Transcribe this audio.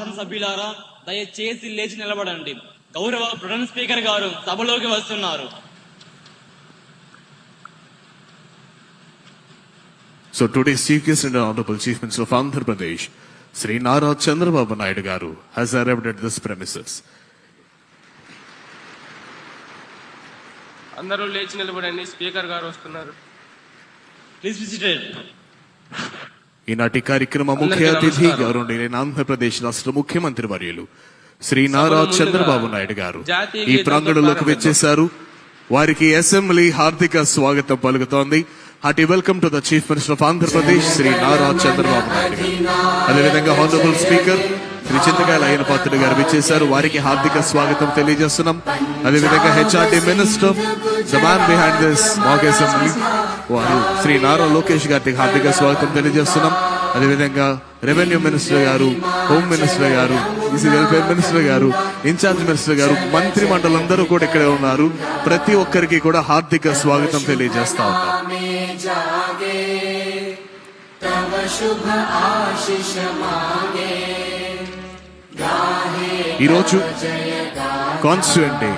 శాసన సభ్యులారా దయచేసి లేచి నిలబడండి. గౌరవ ప్రధాన స్పీకర్ గారు సభలోకి వస్తున్నారు. So today secrets and honourable chief minister of Andhra Pradesh Shri Nara Chandrababu Naidu garu has arrived at this premises అందరూ లేచి నిలబడండి స్పీకర్ గారు వస్తున్నారు. ప్లీజ్ విజిటెడ్ ఈనాటి కార్యక్రమ ముఖ్య అతిథి. గౌరవనీయులైన ఆంధ్రప్రదేశ్ రాష్ట్ర ముఖ్యమంత్రి వర్యులు శ్రీ నారా చంద్రబాబు నాయుడు గారు ఈ ప్రాంగణంలోకి. వచ్చేశారు వారికి అసెంబ్లీ హార్దిక స్వాగతం పలుకుతోంది hearty welcome to the chief minister of Andhra Pradesh Shri Nara Chandrababu Naidu garu అదేవిధంగా హానరబుల్ స్పీకర్ శ్రీ చింతకాయల అయ్యన పాత్రుడు గారు విచ్చేశారు వారికి హార్దిక స్వాగతం తెలియజేస్తున్నాం అదేవిధంగా HRD minister the man behind this mock assembly వారు శ్రీ నారా లోకేష్ గారికి హార్దిక స్వాగతం తెలియజేస్తున్నాం అదేవిధంగా రెవెన్యూ మినిస్టర్ గారు హోమ్ మినిస్టర్ గారు ఈసీ వెల్ఫేర్ మినిస్టర్ గారు ఇన్ఛార్జ్ మినిస్టర్ గారు మంత్రి మండలందరూ కూడా ఇక్కడే ఉన్నారు ప్రతి ఒక్కరికి కూడా హార్దిక స్వాగతం తెలియజేస్తా ఉన్నాం में जागे तव शुभ आशीष मांगे ఈరోజు కాన్స్టిట్యూంట్ డే.